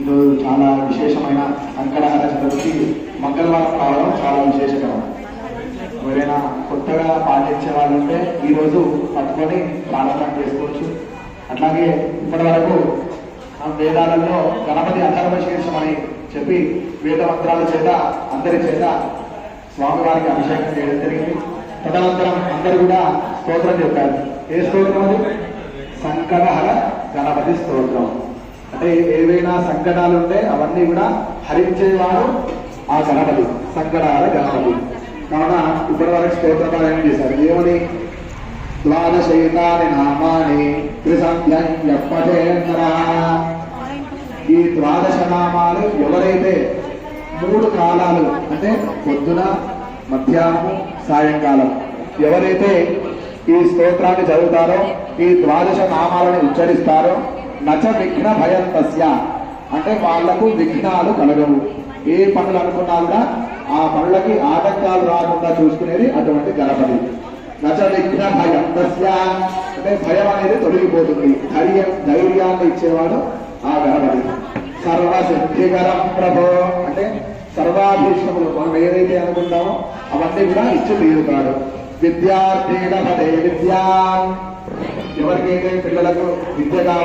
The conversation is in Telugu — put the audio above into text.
ఈరోజు చాలా విశేషమైన అంకరహార చతుర్థి మంగళవారం కావడం చాలా విశేషకరం. ఎవరైనా కొత్తగా పాటించే వాళ్ళు ఉంటే ఈరోజు పట్టుకొని ప్రారంభం చేసుకోవచ్చు. అట్లాగే ఇప్పటి వరకు వేదాలలో గణపతి అధర్వ శీర్షం అని చెప్పి వేద మంత్రాల చేత అందరి చేత స్వామివారికి అభిషేకం చేయడం జరిగింది. తదనంతరం అందరూ కూడా స్తోత్రం చెప్పారు ఏ స్తోత్రం అది సంకటహర గణపతి స్తోత్రం. అంటే ఏవైనా సంకటాలు ఉంటే అవన్నీ కూడా హరించేవాడు ఆ గణపతి సంకటాల గణపతి కావున ఇప్పటి వరకు స్తోత్ర చేశారు. ఏమని? ద్వాదశైతాని నామాని త్రిసంధ్యం ఈ ద్వాదశ నామాలు ఎవరైతే మూడు కాలాలు అంటే పొద్దున మధ్యాహ్నం సాయంకాలం ఎవరైతే ఈ స్తోత్రాన్ని చదువుతారో ఈ ద్వాదశ నామాలను ఉచ్చరిస్తారో నచ విఘ్న భయం తస్య అంటే వాళ్ళకు విఘ్నాలు కలగవు. ఏ పనులు అనుకున్నా కూడా ఆ పనులకి ఆటంకాలు రాకుండా చూసుకునేది అటువంటి గణపతి. నచ విఘ్న భయం తస్య అంటే భయం అనేది తొలగిపోతుంది. ధైర్యం ధైర్యాన్ని ఇచ్చేవాడు ఆ గణపతి. సర్వసిద్ధికరం ప్రభో. అంటే సర్వాభీష్టములు మనం ఏదైతే అనుకుంటామో అవన్నీ కూడా ఇచ్చి తీరుతాడు. విద్యార్థి పదే విద్యా ఎవరికైతే పిల్లలకు విద్య కావాలి